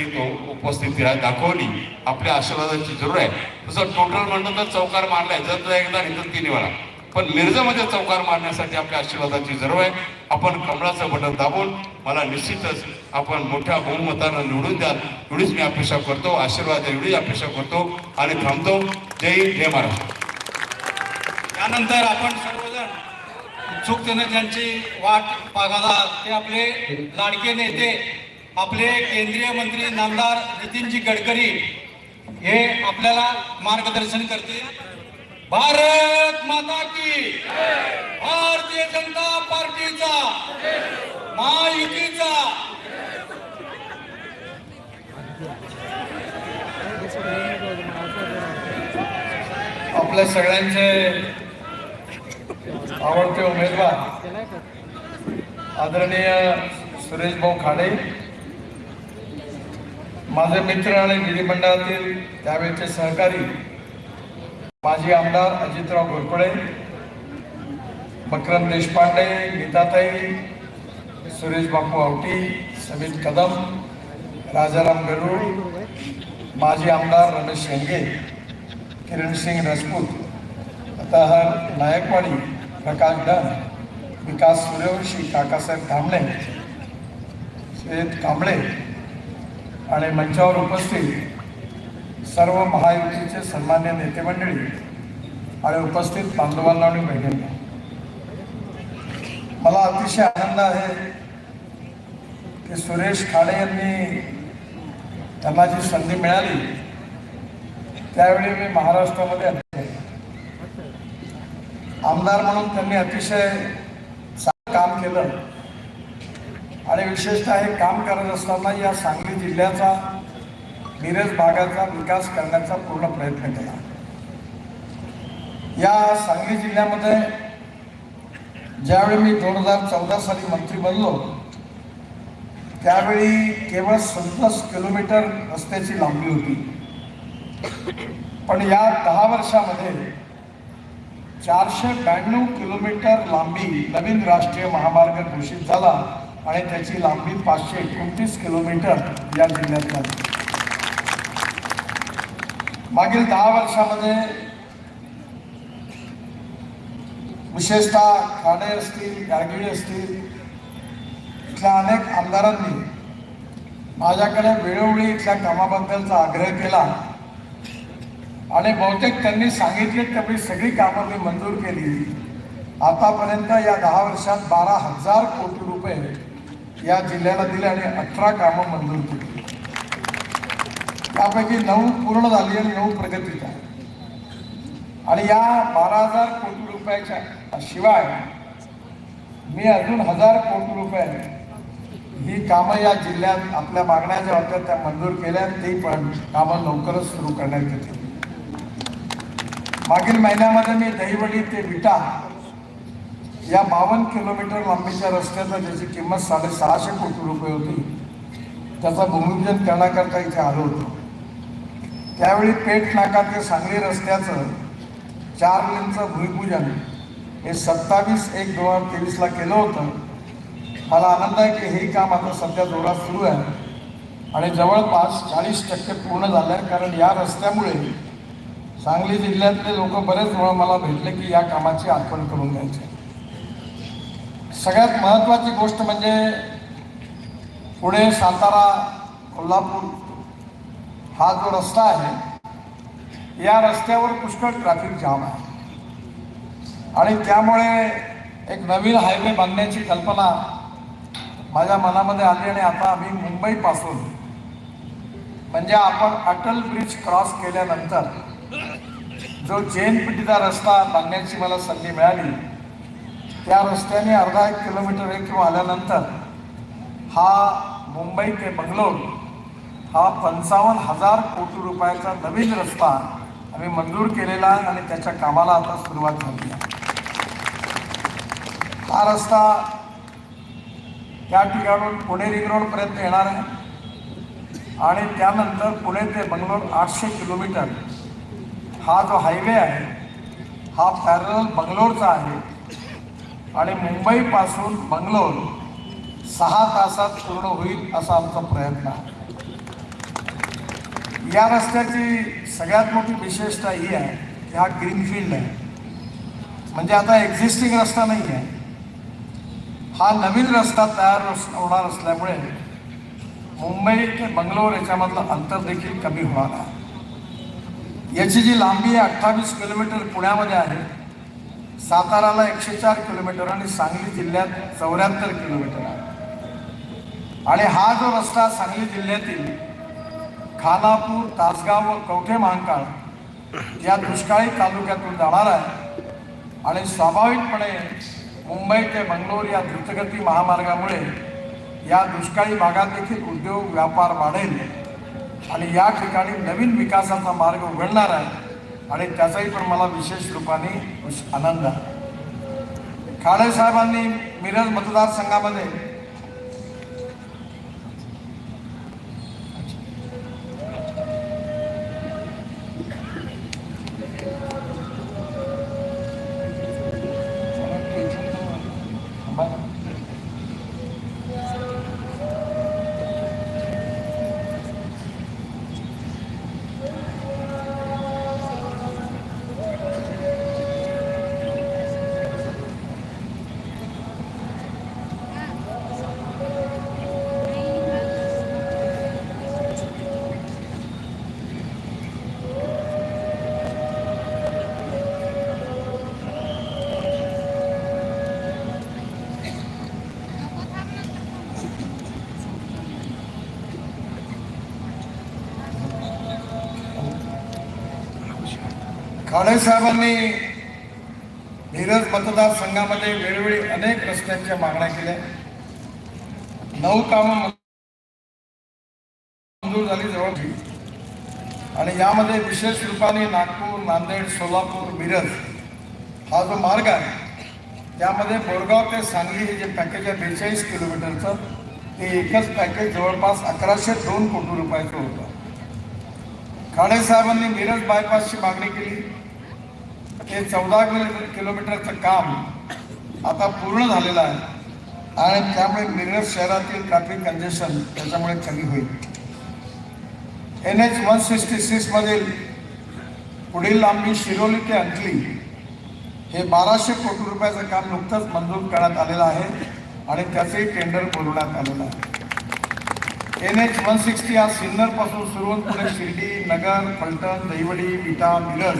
करण्यासाठी तो उपस्थिती दाखवली. आपल्या आशीर्वादाची जरूर आहे. तसं टोटल म्हणलं तर चौकार मारलाय. जर तर एकदा नाही तर तीन वेळा पण मिरजामध्ये चौकार मारण्यासाठी आपल्या आशीर्वादाची जरूर आहे. आपण कमळाचं बटन दाबून मला निश्चितच आपण मोठ्या बहुमतानं निवडून द्याल. एवढीच मी अपेक्षा करतो. आशीर्वाद एवढी अपेक्षा करतो आणि थांबतो. जय हिंद जय महाराष्ट्र. त्यानंतर आपण सर्वजण उत्सुकतेने त्यांची वाट पागाला ते आपले लाडके नेते आपले केंद्रीय मंत्री नामदार नितीनजी गडकरी हे आपल्याला मार्गदर्शन करतील. भारत माता की भारतीय जनता पार्टीचा महायुतीचा. आपल्या सगळ्यांचे आवडते उमेदवार आदरणीय सुरेश भाऊ खाडे. माझे मित्र आणि विधिमंडळातील त्यावेळेचे सहकारी माजी आमदार अजितराव घोरपडे मकरम देशपांडे गीताताई सुरेश बापू आवटी समित कदम राजाराम गरुड माजी आमदार रमेश शेंगे किरण सिंग राजपूत अताहर नायकवाडी प्रकाश डन विकास सूर्यवंशी काकासाहेब धामणे श्वेत कांबळे आणि मंचावर उपस्थित सर्व महायुतीचे सन्मान्य नेते मंडळी आणि उपस्थित बांधवांना आणि बहिणींना. मला अतिशय आनंद आहे की सुरेश खाडे यांनी त्यांना जी संधी मिळाली त्यावेळी मी महाराष्ट्रामध्ये आमदार म्हणून त्यांनी अतिशय काम केलं. आणि विशेषतः हे काम करत असताना या सांगली जिल्ह्याचा मिरज भागाचा विकास करण्याचा पूर्ण प्रयत्न केला. या सांगली जिल्ह्यामध्ये ज्यावेळी मी दोन हजार चौदा साली मंत्री बनलो त्यावेळी केवळ सत्तावीस किलोमीटर रस्त्याची लांबी होती. पण या दहा वर्षामध्ये चारशे ब्याण्णव किलोमीटर लांबी नवीन राष्ट्रीय महामार्ग घोषित झाला. आणि त्याची लांबी पाचशे एकोणतीस किलोमीटर या जिल्ह्यात झाली. मागील दहा वर्षामध्ये विशेषतः खाडे असतील गाडगिळे असतील इथल्या अनेक आमदारांनी माझ्याकडे वेळोवेळी इथल्या कामाबद्दलचा आग्रह केला आणि बहुतेक त्यांनी सांगितले तेवढी सगळी कामं मी मंजूर केली. आतापर्यंत या दहा वर्षात बारा हजार कोटी रुपये या जिल्ह्याला दिले आणि अठरा कामं मंजूर केली. त्यापैकी नऊ पूर्ण झाली आणि नऊ प्रगतीत आहे. आणि या बारा हजार कोटी रुपयाच्या शिवाय मी अजून हजार कोटी रुपये ही कामं या जिल्ह्यात आपल्या मागण्या ज्या होत्या त्या मंजूर केल्या ती पण कामं लवकरच सुरू करण्यात येतील. मागील महिन्यामध्ये मी दहिवडी ते विटा या बावन्न किलोमीटर लांबीच्या रस्त्याचा ज्याची किंमत साडेसहाशे कोटी रुपये होती त्याचा भूमिपूजन करण्याकरता इथे आलो होतो. त्यावेळी पेठ नाका ते सांगली रस्त्याचं चार लेनचं भूमिपूजन हे सत्तावीस एक दोन हजार तेवीसला केलं होतं. मला आनंद आहे की हे काम आता सध्या जोरात सुरू आहे आणि जवळपास चाळीस टक्के पूर्ण झालं आहे कारण या रस्त्यामुळे सांगली जिल्ह्यातले लोक बरेच वेळा मला भेटले की या कामाची आठवण करून घ्यायची. सगळ्यात महत्त्वाची गोष्ट म्हणजे पुणे सातारा कोल्हापूर हा जो रस्ता आहे या रस्त्यावर पुष्कळ ट्रॅफिक जाम आहे. आणि त्यामुळे एक नवीन हायवे बांधण्याची कल्पना माझ्या मनामध्ये आली आणि आता आम्ही मुंबईपासून म्हणजे आपण अटल ब्रिज क्रॉस केल्यानंतर जो जैनपिटीचा रस्ता बांधण्याची मला संधी मिळाली त्या रस्त्याने अर्धा एक किलोमीटर एक किंवा आल्यानंतर हा मुंबई ते बंगलोर हा पंचावन्न हजार कोटी रुपयाचा नवीन रस्ता आम्ही मंजूर केलेला आहे आणि त्याच्या कामाला आता सुरुवात झाली आहे. हा रस्ता त्या ठिकाणून पुणे रिंग रोडपर्यंत येणार आहे. आणि त्यानंतर पुणे ते बंगलोर आठशे किलोमीटर हा जो हायवे आहे हा पॅरल बंगलोरचा आहे. आणि मुंबईपासून बंगलोर सहा तासात पूर्ण होईल असा आमचा प्रयत्न आहे. या रस्त्याची सगळ्यात मोठी विशेषता ही आहे की हा ग्रीनफील्ड आहे. म्हणजे आता एक्झिस्टिंग रस्ता नाही आहे हा नवीन रस्ता तयार होणार असल्यामुळे मुंबई ते बंगलोर याच्यामधलं अंतर देखील कमी होणार आहे. याची जी लांबी आहे अठ्ठावीस किलोमीटर पुण्यामध्ये आहे साताराला एकशे चार किलोमीटर आणि सांगली जिल्ह्यात चौऱ्याहत्तर किलोमीटर आहे. आणि हा जो रस्ता सांगली जिल्ह्यातील खानापूर तासगाव व कवठे महांकाळ या दुष्काळी तालुक्यातून जाणार आहे. आणि स्वाभाविकपणे मुंबई ते बंगलोर या द्रुतगती महामार्गामुळे या दुष्काळी भागात देखील उद्योग व्यापार वाढेल. आणि या ठिकाणी नवीन विकासाचा मार्ग उघडणार आहे. आणि त्याचाही पण मला विशेष रूपाने आनंद आहे. खाडे साहेबांनी मिरज मतदारसंघामध्ये खाडे साहेबांनी मिरज मतदारसंघामध्ये वेळोवेळी अनेक रस्त्यांच्या मागण्या केल्या. नऊ कामं मंजूर झाली जवळ आणि यामध्ये विशेष रूपाने नागपूर नांदेड सोलापूर मिरज हा जो मार्ग आहे त्यामध्ये बोरगाव ते सांगली हे जे पॅकेज आहे बेचाळीस किलोमीटरचं ते एकच पॅकेज जवळपास अकराशे दोन कोटी रुपयाचं होतं. खाडे साहेबांनी मिरज बायपासची मागणी केली. ते चौदा किलोमीटरचं काम आता पूर्ण झालेलं आहे. आणि त्यामुळे मिरज शहरातील ट्रॅफिक कंजेशन त्याच्यामुळे कमी होईल. एन एच वन सिक्स्टी सिक्समधील पुढील लांबी शिरोली ते अंकली हे बाराशे कोटी रुपयाचं काम नुकतंच मंजूर करण्यात आलेलं आहे आणि त्याचंही टेंडर बोलवण्यात आलेलं आहे. एन एच वन सिक्स्टी हा सिन्नरपासून सुरू होऊन पुढे शिर्डी नगर फलटण दहिवडी विटा मिरज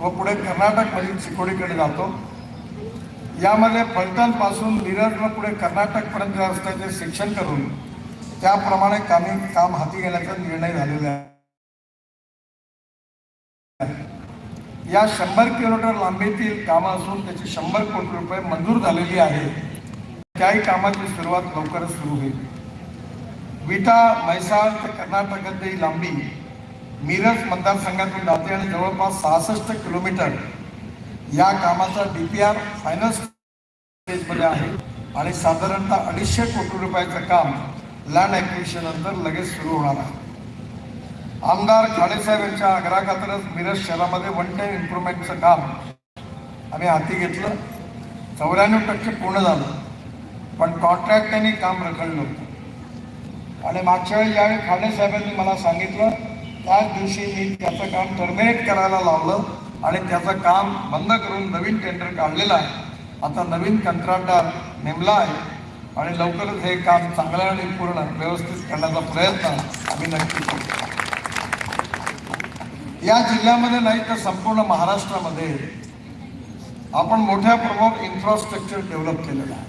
व पुढे कर्नाटकमधील चिकोडीकडे जातो. यामध्ये फलटणपासून मिरज व पुढे कर्नाटकपर्यंत रस्त्याचे शिक्षण करून त्याप्रमाणे कामी काम हाती घेण्याचा निर्णय झालेला आहे. या शंभर किलोमीटर लांबीतील कामं असून त्याची शंभर कोटी रुपये मंजूर झालेली आहे. त्याही कामाची सुरुवात लवकरच सुरू होईल. विटा म्हैसाळ ते कर्नाटकातली लांबी मिरज मतदारसंघातून जाते आणि जवळपास सहासष्ट किलोमीटर या कामाचा डी पी आर फायनान्स स्टेजमध्ये आहे. आणि साधारणतः अडीचशे कोटी रुपयाचं काम लँड ॲक्विशन नंतर लगेच सुरू होणार आहे. आमदार खाडेसाहेब यांच्या आग्रहाखातरच मिरज शहरामध्ये वन टाईम इम्प्रुव्हमेंटचं काम आम्ही हाती घेतलं. चौऱ्याण्णव टक्के पूर्ण झालं. पण कॉन्ट्रॅक्ट त्यांनी काम रखडलं. होतं आणि मागच्या वेळी ज्यावेळी खाडेसाहेबांनी मला सांगितलं त्याच दिवशी मी त्याचं काम टर्मिनेट करायला लावलं आणि त्याचं काम बंद करून नवीन टेंडर काढलेलं आहे. आता नवीन कंत्राटदार नेमला आहे आणि लवकरच हे काम चांगलं आणि पूर्ण व्यवस्थित करण्याचा प्रयत्न आम्ही नक्की करू. या जिल्ह्यामध्ये नाही तर संपूर्ण महाराष्ट्रामध्ये आपण मोठ्या प्रमाणात इन्फ्रास्ट्रक्चर डेव्हलप केलेलं आहे.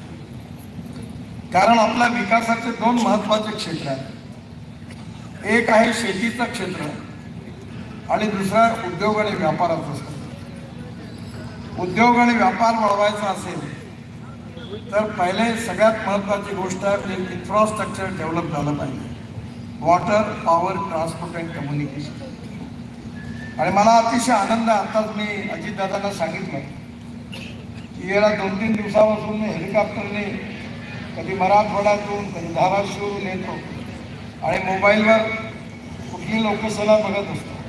कारण आपल्या विकासाचे दोन महत्त्वाचे क्षेत्र आहेत. एक आहे शेतीचं क्षेत्र आणि दुसरा उद्योग आणि व्यापाराचं क्षेत्र. उद्योग आणि व्यापार वाढवायचा असेल तर पहिले सगळ्यात महत्वाची गोष्ट आहे इन्फ्रास्ट्रक्चर डेव्हलप झालं पाहिजे. Water power transport and communication आणि मला अतिशय आनंद आताच मी अजितदादांना सांगितलं की गेल्या दोन तीन दिवसापासून मी हेलिकॉप्टरने कधी मराठवाड्यातून कधी धाराशिवरून येतो. आणि मोबाईलवर कुठली लोकसभा बघत असतो.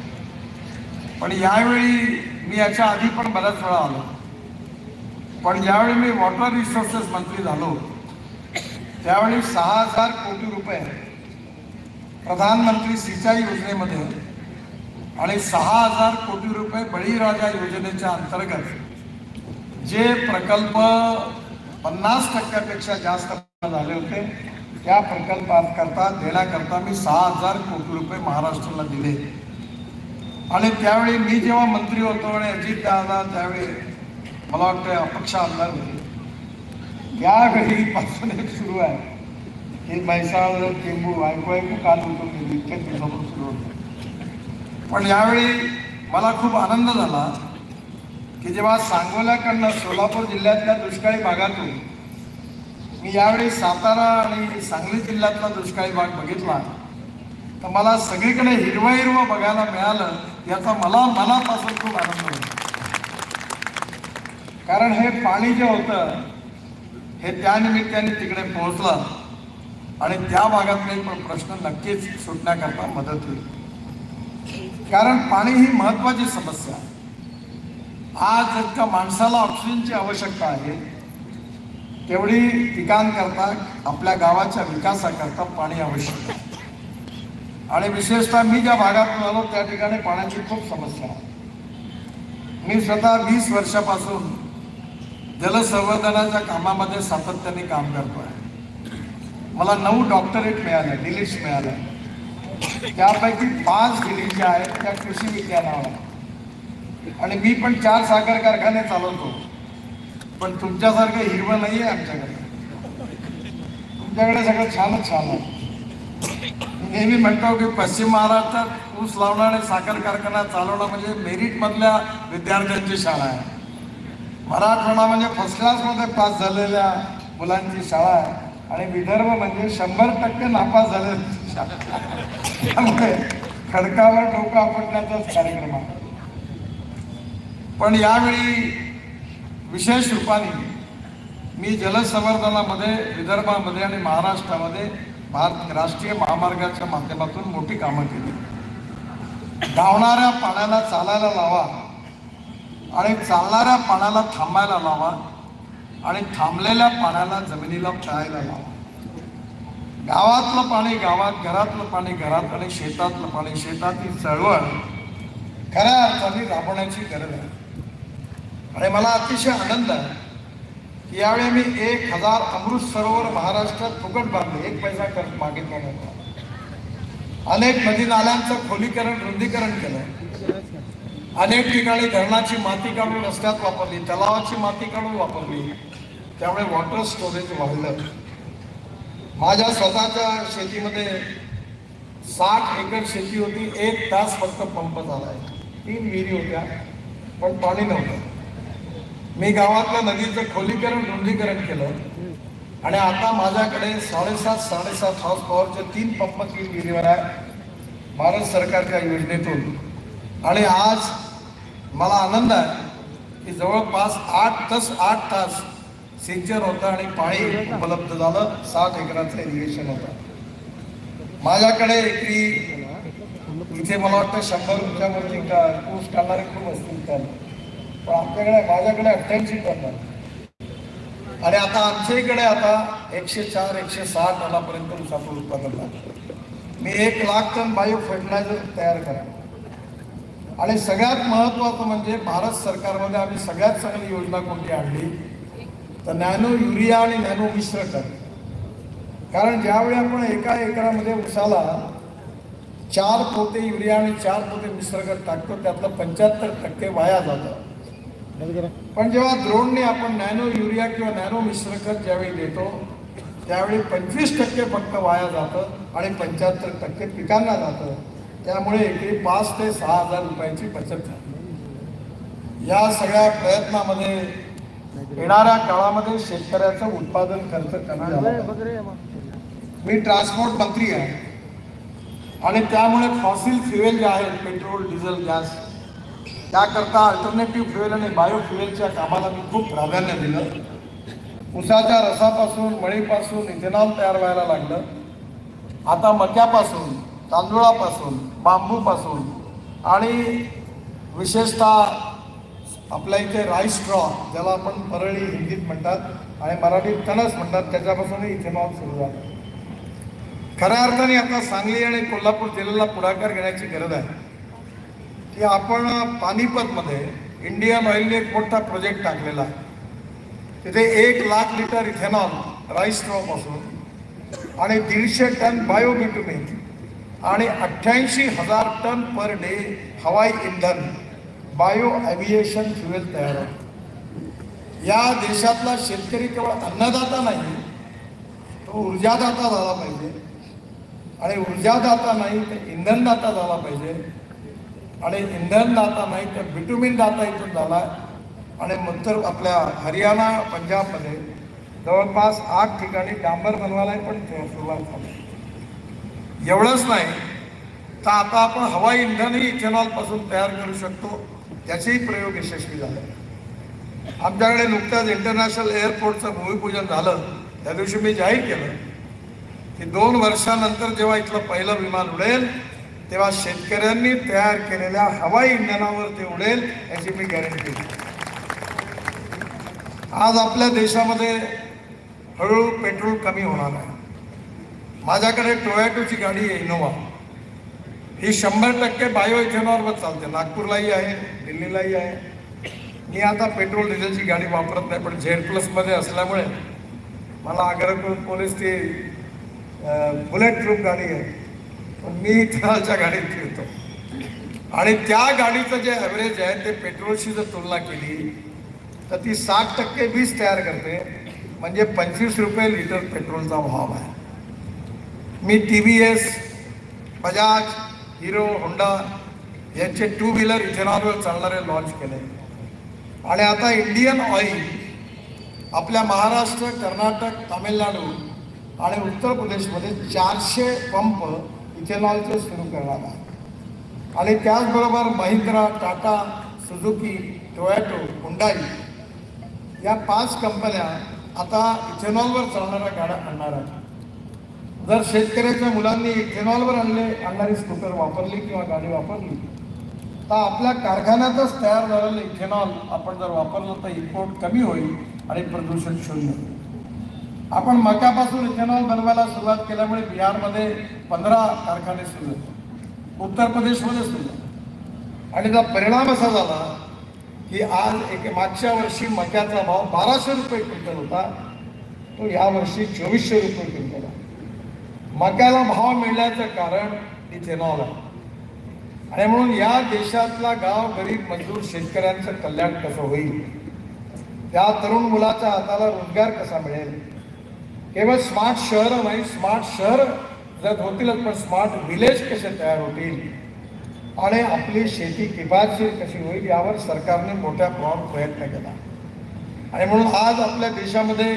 पण यावेळी मी याच्या आधी पण बऱ्याच वेळा आलो. पण ज्यावेळी मी वॉटर रिसोर्सेस मंत्री झालो त्यावेळी सहा हजार कोटी रुपये प्रधानमंत्री सिंचाई योजनेमध्ये आणि सहा हजार कोटी रुपये बळीराजा योजनेच्या अंतर्गत जे प्रकल्प पन्नास टक्क्यापेक्षा जास्त झाले होते त्या प्रकल्पाकरता देण्याकरता मी सहा हजार कोटी रुपये महाराष्ट्राला दिले. आणि त्यावेळी मी जेव्हा मंत्री होतो आणि अजित दादा त्यावेळी मला वाटतं अपक्ष आमदार होते. यावेळी पासून एक सुरू आहे. की म्हैसाळ टेंबू ऐकू ऐकू काल होतो मी इतक्या दिवसापासून सुरू होतो. पण यावेळी मला खूप आनंद झाला की जेव्हा सांगोल्याकडनं सोलापूर जिल्ह्यातल्या दुष्काळी भागातून मी यावेळी सातारा आणि सांगली जिल्ह्यातला दुष्काळी भाग बघितला. तर मला सगळीकडे हिरवं हिरवं बघायला मिळालं याचा मला मनापासून खूप आनंद होतो. कारण हे पाणी जे होतं हे त्यानिमित्ताने तिकडे पोहोचलं. आणि त्या भागातले पण प्रश्न नक्कीच सुटण्याकरता मदत होईल. कारण पाणी ही महत्वाची समस्या आज इतका माणसाला ऑक्सिजनची आवश्यकता आहे तेवढी पिकांकरता आपल्या गावाच्या विकासाकरता पाणी आवश्यक आहे. आणि विशेषतः मी ज्या भागातून आलो त्या ठिकाणी पाण्याची खूप समस्या आहे. मी स्वतः वीस वर्षापासून जलसंवर्धनाच्या कामामध्ये सातत्याने काम करतो आहे मला नऊ डॉक्टरेट मिळाले डिलीट्स मिळाल्या त्यापैकी पाच डिलीट ज्या आहेत त्या कृषी विज्ञानावर. आणि मी पण चार साखर कारखाने चालवतो. पण तुमच्यासारखं हिरवं नाही आहे आमच्याकडे. तुमच्याकडे सगळं छानच छान आहे. नेहमी म्हणतो की पश्चिम महाराष्ट्रात ऊस लावणं आणि साखर कारखाना चालवणं म्हणजे मेरिटमधल्या विद्यार्थ्यांची शाळा आहे. मराठवाडा म्हणजे फर्स्ट क्लासमध्ये पास झालेल्या मुलांची शाळा आहे. आणि विदर्भ म्हणजे शंभर टक्के नापास झालेली शाळा त्यामुळे खडकावर डोकं आपटण्याचाच कार्यक्रम आहे. पण यावेळी विशेष रूपाने मी जलसंवर्धनामध्ये विदर्भामध्ये आणि महाराष्ट्रामध्ये भारत राष्ट्रीय महामार्गाच्या माध्यमातून मोठी कामं केली. धावणाऱ्या पाण्याला चालायला लावा आणि चालणाऱ्या पाण्याला थांबायला लावा आणि थांबलेल्या पाण्याला जमिनीला पळायला लावा. गावातलं पाणी गावात घरातलं पाणी घरात आणि शेतातलं पाणी शेतातील चळवळ खऱ्या अर्थाने राबवण्याची गरज आहे. आणि मला अतिशय आनंद आहे की यावेळी मी एक हजार अमृत सरोवर महाराष्ट्रात फुकट बांधले. एक पैसा कर मागितला नव्हता. अनेक नदी नाल्यांचं खोलीकरण रुंदीकरण केलं अनेक ठिकाणी धरणाची माती काढून रस्त्यात वापरली तलावाची माती काढून वापरली. त्यामुळे वॉटर स्टोरेज वाढलं. माझ्या स्वतःच्या शेतीमध्ये साठ एकर शेती होती. एक तास फक्त पंप झाला आहे तीन विहिरी होत्या पण पाणी नव्हतं. मी गावातल्या नदीचं खोलीकरण रुंदीकरण केलं. आणि आता माझ्याकडे साडेसात साडेसात हॉर्स पॉवरचे तीन पंप तीन विहिरीवर आहे. भारत सरकारच्या योजनेतून. आणि आज मला आनंद आहे की जवळपास आठ तास आठ तास सिंचन होतं आणि पाणी उपलब्ध झालं. सात एकराचं इरिगेशन होतं. माझ्याकडे एकरी इथे मला वाटतं शंभर रुपयावरती का ऊस काढणारे खूप असतील त्याला पण आमच्याकडे माझ्याकडे अठ्ठ्याऐंशी टन आणि आता आमच्या इकडे आता एकशे चार एकशे सहा टनापर्यंत ऊसाचं उत्पादन झालं. मी एक लाख टन बायो फर्टिलायझर तयार करा आणि सगळ्यात महत्त्वाचं म्हणजे भारत सरकारमध्ये आम्ही सगळ्यात चांगली योजना कोणती आणली? तर नॅनो युरिया आणि नॅनो मिश्र खत कारण ज्यावेळी आपण एका एकरामध्ये उसाला चार पोते युरिया आणि चार पोते मिश्र खत टाकतो त्यातलं पंच्याहत्तर टक्के वाया जातं. पण जेव्हा द्रोणने आपण नॅनो युरिया किंवा नॅनो मिश्र खत ज्यावेळी देतो त्यावेळी पंचवीस टक्के फक्त वाया जातं आणि पंच्याहत्तर टक्के पिकांना जातं. त्यामुळे एकरी पाच ते सहा हजार रुपयांची बचत झाली. या सगळ्या प्रयत्नामध्ये येणाऱ्या काळामध्ये शेतकऱ्याचं उत्पादन खर्च झाला. मी ट्रान्सपोर्ट मंत्री आहे. आणि त्यामुळे फॉसिल फ्युएल जे आहेत पेट्रोल डिझेल गॅस त्याकरता अल्टरनेटिव्ह फ्युएल आणि बायो फ्युएलच्या कामाला मी खूप प्राधान्य दिलं. उसाच्या रसापासून मळीपासून इथेनॉल तयार व्हायला लागलं. आता मक्यापासून तांदूळापासून बांबूपासून आणि विशेषतः आपल्या इथे राईस स्ट्रॉ ज्याला आपण परळी हिंदीत म्हणतात आणि मराठीत तणस म्हणतात त्याच्यापासूनही इथेनॉल सुरू झालं. खऱ्या अर्थाने आता सांगली आणि कोल्हापूर जिल्ह्याला पुढाकार घेण्याची गरज आहे. की आपण पानिपतमध्ये इंडियन ऑइलने एक मोठा प्रोजेक्ट टाकलेला आहे. तिथे एक लाख लिटर इथेनॉल राईस स्ट्रॉपासून आणि दीडशे टन बायोबिट्युमिन आणि अठ्ठ्याऐंशी हजार टन पर डे हवाई इंधन बायो ॲव्हिएशन फ्युएल तयार होतं या देशातला शेतकरी केवळ अन्नदाता नाही तो ऊर्जादाता झाला पाहिजे. आणि ऊर्जादाता नाही तर इंधनदाता झाला पाहिजे. आणि इंधन दाता नाही तर बिटुमिन दाता इथून झाला आणि नंतर आपल्या हरियाणा पंजाबमध्ये जवळपास आठ ठिकाणी डांबर बनवायला पण ते सुरुवात झाली. एवढंच नाही तर आता आपण हवाई इंधनही इथेनॉलपासून तयार करू शकतो त्याचेही प्रयोग यशस्वी झाले. आमच्याकडे नुकत्याच इंटरनॅशनल एअरपोर्टचं भूमिपूजन झालं त्या दिवशी मी जाहीर केलं की दोन वर्षानंतर जेव्हा इथलं पहिलं विमान उडेल तेव्हा शेतकऱ्यांनी तयार केलेल्या हवाई इंधनावर ते उडेल याची मी गॅरंटी आज आपल्या देशामध्ये हळूहळू पेट्रोल कमी होणार आहे. माझ्याकडे टोयॅटोची गाडी आहे इनोवा. ही शंभर टक्के बायो इथेनॉलवर चालते. नागपूरलाही आहे दिल्लीलाही आहे. मी आता पेट्रोल डिझेलची गाडी वापरत नाही पण झेड प्लसमध्ये असल्यामुळे मला आग्रह पोलीस ती बुलेट प्रूफ गाडी आहे. मी इथेनॉलच्या गाडीत फिरतो. आणि त्या गाडीचं जे ॲव्हरेज आहे ते पेट्रोलशी जर तुलना केली तर ती साठ टक्के वीज तयार करते. म्हणजे पंचवीस रुपये लिटर पेट्रोलचा भाव आहे. मी T V S Bajaj Hero Honda यांचे टू व्हीलर इथेनॉलवर चालणारे लॉन्च केले. आणि आता इंडियन ऑइल आपल्या महाराष्ट्र कर्नाटक तामिळनाडू आणि उत्तर प्रदेशमध्ये चारशे पंप इथेनॉलचे सुरू करणार आहे. आणि त्याचबरोबर Mahindra Tata Suzuki Toyota Hyundai या पाच कंपन्या आता इथेनॉलवर चालणाऱ्या गाड्या आणणार आहेत. जर शेतकऱ्याच्या मुलांनी इथेनॉलवर आणले आणणारी स्कूटर वापरली किंवा गाडी वापरली तर आपल्या कारखान्यातच तयार झालेलं इथेनॉल आपण जर वापरलं तर इम्पोर्ट कमी होईल आणि प्रदूषण शून्य होईल. आपण मक्यापासून इथेनॉल बनवायला सुरुवात केल्यामुळे बिहारमध्ये पंधरा कारखाने सुरू झाले उत्तर प्रदेशमध्ये सुरू झाले आणि त्याचा परिणाम असा झाला की आज एक मागच्या वर्षी मक्याचा भाव बाराशे रुपये क्विंटल होता. तो यावर्षी चोवीसशे रुपये क्विंटल आहे. मक्याला भाव मिळण्याचं कारण इथेनॉल आहे. आणि म्हणून या देशातला गाव गरीब मजदूर शेतकऱ्यांचं कल्याण कसं होईल? त्या तरुण मुलाच्या हाताला रोजगार कसा मिळेल? केवळ स्मार्ट शहर नाही स्मार्ट शहर जर होतीलच पण स्मार्ट विलेज कसे तयार होतील? आणि आपली शेती किफायतशीर कशी होईल यावर सरकारने मोठ्या प्रमाणात प्रयत्न केला. आणि म्हणून आज आपल्या देशामध्ये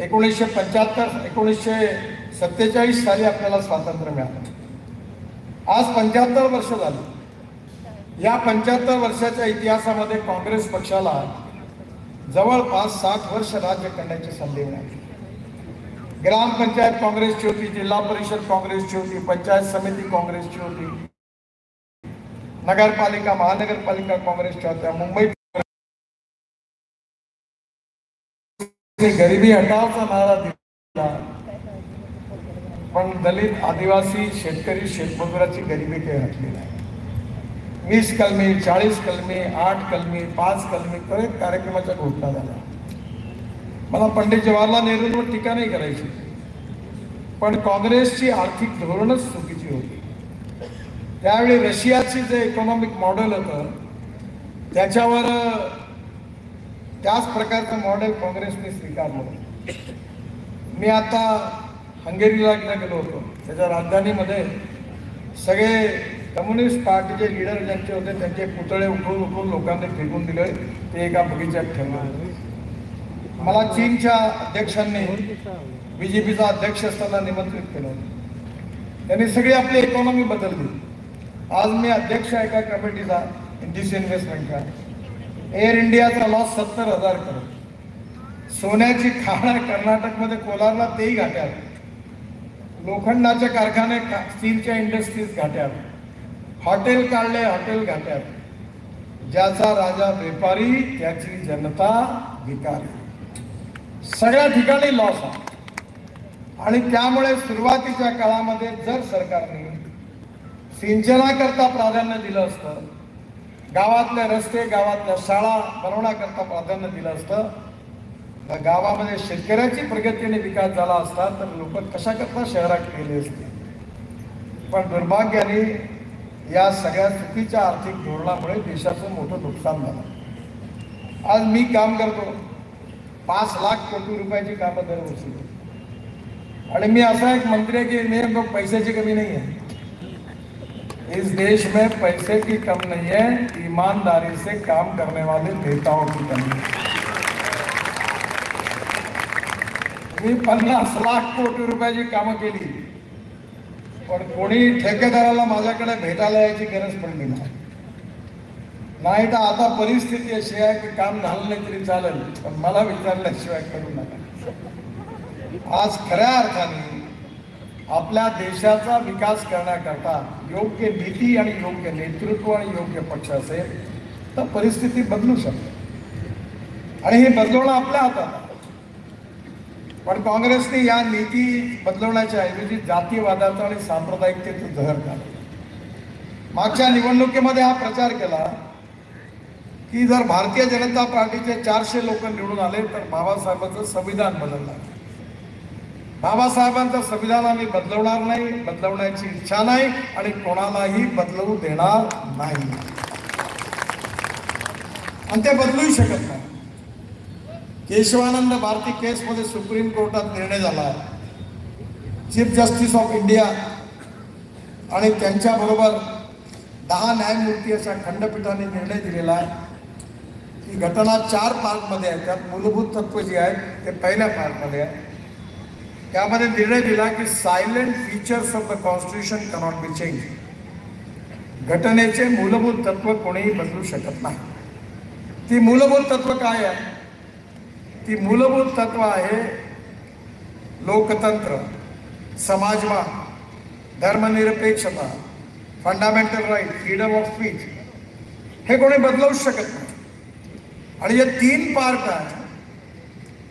एकोणीसशे पंच्याहत्तर एकोणीसशे सत्तेचाळीस साली आपल्याला स्वातंत्र्य मिळालं. आज पंच्याहत्तर वर्ष झाली. या पंच्याहत्तर वर्षाच्या इतिहासामध्ये काँग्रेस पक्षाला जवळपास साठ वर्ष राज्य करण्याची संधी मिळाली. ग्रामपंचायत काँग्रेसची होती जिल्हा परिषद काँग्रेसची होती पंचायत समिती काँग्रेसची होती. नगरपालिका महानगरपालिका काँग्रेसच्या होत्या. मुंबई गरिबी हटावचा नारा दिला. पण दलित आदिवासी शेतकरी शेतमजुराची गरिबी काही हटली नाही. वीस कलमी चाळीस कलमी आठ कलमी पाच कलमी बरेच कार्यक्रमाच्या घोषणा झाल्या. मला पंडित जवाहरलाल नेहरूंवर टीका नाही करायची. पण काँग्रेसची आर्थिक धोरणच चुकीची होती. त्यावेळी रशियाची जे इकॉनॉमिक मॉडेल होतं त्याच्यावर त्याच प्रकारचं मॉडेल काँग्रेसने स्वीकारलं. मी आता हंगेरीला एकदा गेलो होतो. त्याच्या राजधानीमध्ये सगळे कम्युनिस्ट पार्टीचे लीडर ज्यांचे होते त्यांचे पुतळे उठून उठून लोकांनी फेकून दिले. ते एका बगीच्यात ठेवले मला चीनच्या अध्यक्षांनी बी जे पीचा अध्यक्ष असताना निमंत्रित केलं होतं. त्यांनी सगळी आपली इकॉनॉमी बदलली. आज मी अध्यक्ष आहे एका कमिटीचा इंडिस इन्व्हेस्टमेंटचा एअर इंडियाचा लॉस सत्तर हजार करोड. सोन्याची खाण आहे कर्नाटकमध्ये कोलारला तेही घाट्यात लोखंडाचे कारखाने स्टीलच्या इंडस्ट्रीज घाट्यात हॉटेल काढले हॉटेल घाट्यात ज्याचा राजा व्यापारी त्याची जनता भिकारी. सगळ्या ठिकाणी लॉस आहे आणि त्यामुळे सुरुवातीच्या काळामध्ये जर सरकारने सिंचनाकरता प्राधान्य दिलं असतं गावातले रस्ते गावातल्या शाळा बनवण्याकरता प्राधान्य दिलं असतं तर गावामध्ये शेतकऱ्याची प्रगतीने विकास झाला असता तर लोक कशाकरता शहरात गेले असते? पण दुर्भाग्याने या सगळ्या चुकीच्या आर्थिक धोरणामुळे देशाचं मोठं नुकसान झालं. आज मी काम करतो. पाच लाख कोटी रुपयाची कामं दरवर्षी आणि मी असा एक मंत्री आहे की मेरे लोग पैसे कमी नहीं है इस देश में पैसे की कम नहीं है ईमानदारी से काम करने वाले नेताओं की कमी मी पन्नास लाख कोटी रुपयाची कामं केली. पण कोणी ठेकेदाराला माझ्याकडे भेटायला यायची गरज पडली नाही. नाही तर आता परिस्थिती अशी आहे की काम झालं नाही तरी चालेल पण मला विचारल्याशिवाय करू नका. आज खऱ्या अर्थाने आपल्या देशाचा विकास करण्याकरता योग्य नीती आणि योग्य नेतृत्व आणि योग्य पक्ष असेल तर परिस्थिती बदलू शकते. आणि हे बदलवणं आपल्या हातात पण काँग्रेसने या नीती बदलवण्याच्या ऐवजी जातीवादाचं आणि सांप्रदायिकतेचं जहर झालं मागच्या निवडणुकीमध्ये हा प्रचार केला. की जर भारतीय जनता पार्टीचे चारशे लोक निवडून आले तर बाबासाहेबांचं संविधान बदलणार. बाबासाहेबांचं संविधान आम्ही बदलवणार नाही बदलवण्याची इच्छा नाही आणि कोणालाही बदलवू देणार नाही. आणि ते बदलूही शकत नाही. केशवानंद भारती केसमध्ये सुप्रीम कोर्टात निर्णय झाला. चीफ जस्टिस ऑफ इंडिया आणि त्यांच्याबरोबर दहा न्यायमूर्ती अशा खंडपीठाने निर्णय दिलेला आहे. ही घटना चार पार्टमध्ये आहे. त्यात मूलभूत तत्व जी आहेत ते पहिल्या पार्टमध्ये आहे. त्यामध्ये निर्णय दिला की silent features of the constitution cannot be change घटनेचे मूलभूत तत्व कोणीही बदलू शकत नाही. ती मूलभूत तत्व काय आहे? ती मूलभूत तत्व आहे लोकतंत्र समाजवाद धर्मनिरपेक्षता fundamental right freedom of speech हे कोणी बदलवूच शकत नाही. आणि जे तीन पार्ट आहे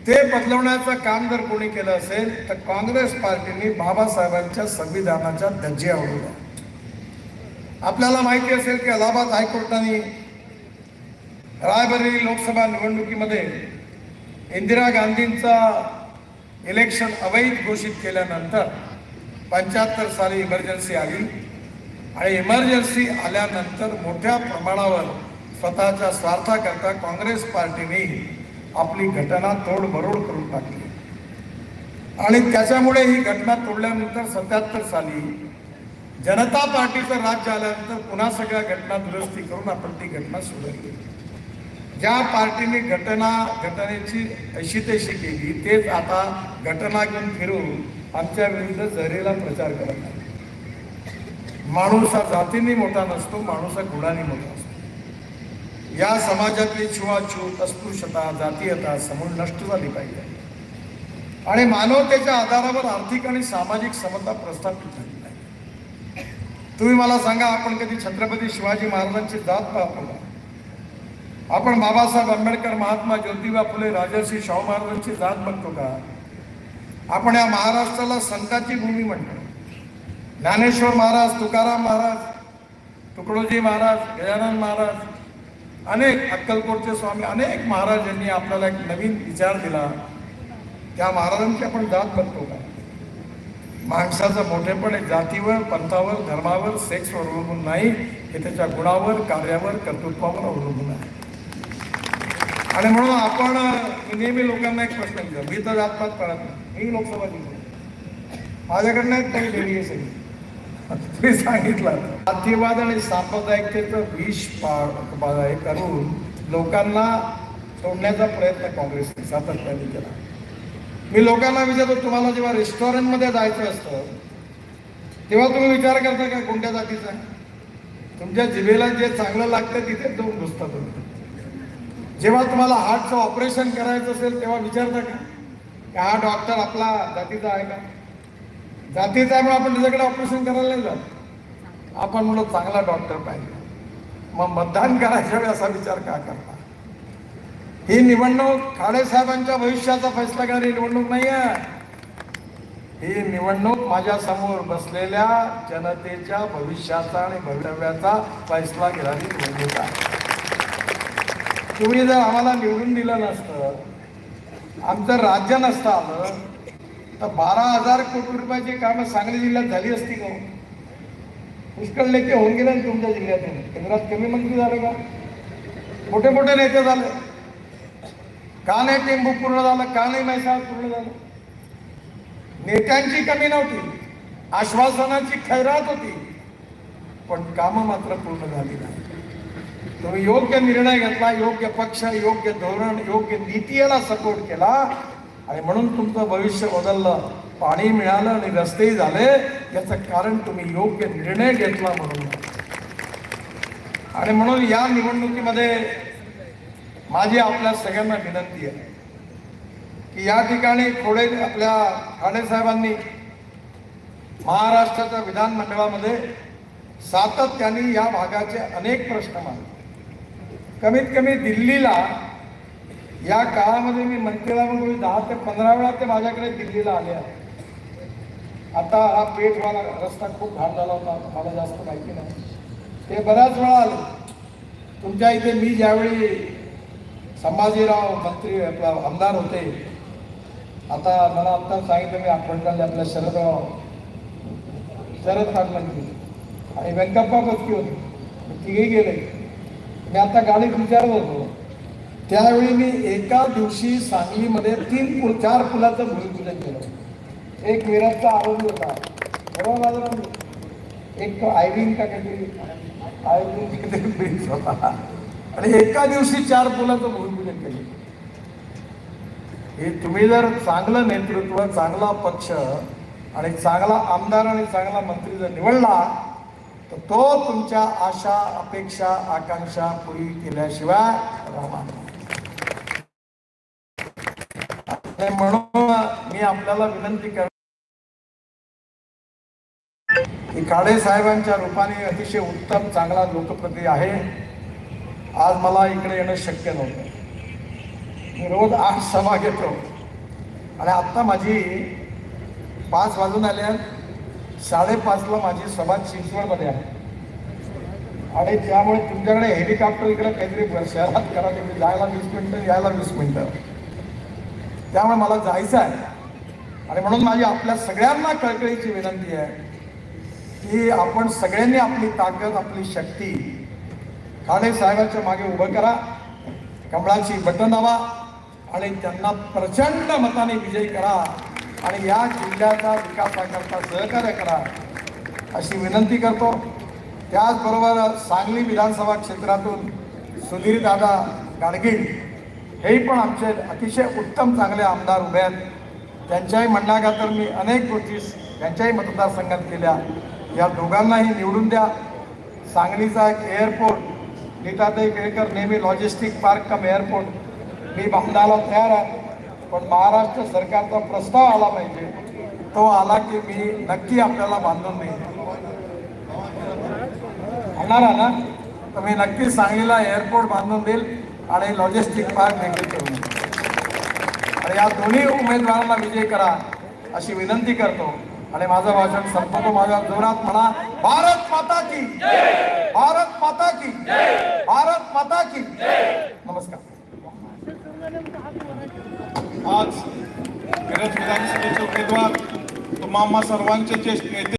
ते बदलवण्याचं काम जर कोणी केलं असेल तर काँग्रेस पार्टीने बाबासाहेबांच्या संविधानाच्या धज्जे आवडला आपल्याला माहिती असेल की अलाहाबाद हायकोर्टाने रायबरेली लोकसभा निवडणुकीमध्ये इंदिरा गांधींचा इलेक्शन अवैध घोषित केल्यानंतर पंच्याहत्तर साली इमर्जन्सी आली. आणि इमर्जन्सी आल्यानंतर मोठ्या प्रमाणावर स्वतःच्या स्वार्थाकरता काँग्रेस पार्टीने आपली घटना तोडमरोड करून टाकली. आणि त्याच्यामुळे ही घटना तोडल्यानंतर सत्याहत्तर साली जनता पार्टीचं राज्य आल्यानंतर पुन्हा सगळ्या घटना दुरुस्ती करून आपण ती घटना सुधारली ज्या पार्टीने घटना घटनेची अशी तशी केली तेच आता घटना घेऊन फिरून आमच्या विरुद्ध जहरीला प्रचार करत आहे. माणूस हा जातीने मोठा नसतो माणूस हा गुणाने मोठा. या समाजातली छुआछूत अस्पृश्यता जातीयता समूळ नष्ट झाली पाहिजे. आणि मानवतेच्या आधारावर आर्थिक आणि सामाजिक समता प्रस्थापित झाली नाही तुम्ही मला सांगा आपण कधी छत्रपती शिवाजी महाराजांची जात पाहतो आपण बाबासाहेब आंबेडकर महात्मा ज्योतिबा फुले राजर्षी शाहू महाराजांची जात बघतो का? आपण या महाराष्ट्राला संतांची भूमी म्हणतो. ज्ञानेश्वर महाराज तुकाराम महाराज तुकडोजी महाराज गजानन महाराज अनेक अक्कलकोटचे स्वामी अनेक महाराजांनी आपल्याला एक नवीन विचार दिला. त्या महाराजांची आपण जात बघतो का? माणसाचं मोठेपण जातीवर पंथावर धर्मावर सेक्सवर अवलंबून नाही. हे त्याच्या गुणावर कार्यावर कर्तृत्वावर अवलंबून आहे. आणि म्हणून आपण नेहमी लोकांना एक प्रश्न विचार मी तर जातपात करत नाही. मी लोकसभा जिंकलो. माझ्याकडनं एक काही सगळी. तुम्ही सांगितलं. जातीवाद आणि सांप्रदायिकतेचं विष पा- हे करून लोकांना सोडण्याचा प्रयत्न काँग्रेसने सातत्याने केला. मी लोकांना विचारतो तुम्हाला जेव्हा रेस्टॉरंटमध्ये जायचं असतं तेव्हा तुम्ही विचार करता का कोणत्या जातीचा? तुमच्या जिभेला जे चांगलं लागतं तिथेच जाऊन बसता तुम्ही जेव्हा तुम्हाला हार्टचं ऑपरेशन करायचं असेल तेव्हा विचारता का? की हा डॉक्टर आपला जातीचा आहे का? जातीचा आहे म्हणून आपण त्याच्याकडे ऑपरेशन करायला नाही जात. आपण म्हणलो चांगला डॉक्टर पाहिजे. मग मतदान करायच्या वेळी असा विचार का करता? ही निवडणूक खाडे साहेबांच्या भविष्याचा फैसला करणारी निवडणूक नाही आहे. ही निवडणूक माझ्यासमोर बसलेल्या जनतेच्या भविष्याचा आणि भवितव्याचा फैसला घेणारी निवडणूक आहे. तुम्ही जर आम्हाला निवडून दिलं नसतं आमचं राज्य नसतं आलं तर बारा हजार कोटी रुपयाची कामं सांगली जिल्ह्यात झाली असती का हो. पुष्कळ नेते होऊन गेले ना तुमच्या जिल्ह्यातून. केंद्रात कमी मंत्री झाले का? मोठे मोठे नेते झाले. का नाही टेंबू पूर्ण झालं? का नाही मैसाळ पूर्ण झालं? नेत्यांची कमी नव्हती. आश्वासनाची खैरात होती. पण कामं मात्र पूर्ण झाली नाही. तुम्ही योग्य निर्णय घेतला योग्य पक्ष योग्य धोरण योग्य नीती याला सपोर्ट केला. आणि म्हणून तुमचं भविष्य बदललं. पाणी मिळालं आणि रस्तेही झाले याचं कारण तुम्ही योग्य निर्णय घेतला म्हणून. आणि म्हणून या निवडणुकीमध्ये माझी आपल्या सगळ्यांना विनंती आहे की या ठिकाणी थोडे आपल्या खाडे साहेबांनी महाराष्ट्राच्या विधानमंडळामध्ये सातत्याने या भागाचे अनेक प्रश्न मांडले. कमीत कमी दिल्लीला या काळामध्ये मी मंत्रिला म्हणून दहा ते पंधरा वेळा ते माझ्याकडे दिल्लीला आले आहे. आता हा पेठ मला रस्ता खूप घाण झाला होता मला जास्त माहिती नाही. ते बऱ्याच वेळा आले. तुमच्या इथे मी ज्यावेळी संभाजीराव मंत्री आपला आमदार होते आता मला आत्ता सांगितलं मी आठवण झाली आपल्या शरदराव शरद पाटलांची आणि व्यंकप्पा बसकी होते. तिघे तिघेही गेले. मी आता गाडीत विचारत होतो. त्यावेळी मी एका दिवशी सांगलीमध्ये तीन पुल चार पुलाचं भूमिपूजन केलं. एक मिरजचा आरोग्य होता. बरोबर माझं एक आयरिन का काहीतरी? आयरिन काहीतरी ब्रिज होता. आणि एका दिवशी चार पुलाचं भूमिपूजन केलं. हे तुम्ही जर चांगलं नेतृत्व चांगला पक्ष आणि चांगला आमदार आणि चांगला मंत्री जर निवडला तर तो तुमच्या आशा अपेक्षा आकांक्षा पुरी केल्याशिवाय राहणार नाही. म्हणून मी आपल्याला विनंती कर की काळे साहेबांच्या रूपाने अतिशय उत्तम चांगला लोकप्रतिनिधी आहे. आज मला इकडे येणं शक्य नव्हतं. मी रोज आठ सभा घेतो. आणि आत्ता माझी पाच वाजून आल्यात साडेपाचला माझी सभा चिंचवडमध्ये आहे. आणि त्यामुळे तुमच्याकडे हेलिकॉप्टर इकडे काहीतरी शहरात करा तुम्ही जायला वीस मिनटं यायला वीस मिनटं. त्यामुळे मला जायचं आहे. आणि म्हणून माझी आपल्या सगळ्यांना कळकळीची विनंती आहे की आपण सगळ्यांनी आपली ताकद आपली शक्ती ठाणे साहेबांच्या मागे उभं करा कमळाची बटन दाबा आणि त्यांना प्रचंड मताने विजयी करा आणि या जिल्ह्याचा विकासाकरता सहकार्य करा अशी विनंती करतो. त्याचबरोबर सांगली विधानसभा क्षेत्रातून सुधीर दादा गाडगीळ हेही पण आमचे अतिशय उत्तम चांगले आमदार उभे आहेत. त्यांच्याही म्हणण्याखातर मी अनेक गोष्टी त्यांच्याही मतदारसंघात केल्या. या दोघांनाही निवडून द्या. सांगलीचा एक एअरपोर्ट नीताताई केळकर नेहमी लॉजिस्टिक पार्क कम एअरपोर्ट मी बांधायला तयार आहे. पण महाराष्ट्र सरकारचा प्रस्ताव आला पाहिजे. तो आला की मी नक्की आपल्याला बांधून देईन. होणार ना? तर मी नक्की सांगलीला एअरपोर्ट बांधून देईल. आणि लॉजिस्टिक पार्क देखील करू आणि या दोन्ही उमेदवारांना विजय करा अशी विनंती करतो. आणि माझं भाषण संपतो माझ्या जोरात म्हणा भारत माता की भारत माता की भारत माता की नमस्कार. आज मिरज विधानसभेचे उमेदवार तुम्हा सर्वांचे ज्येष्ठ नेते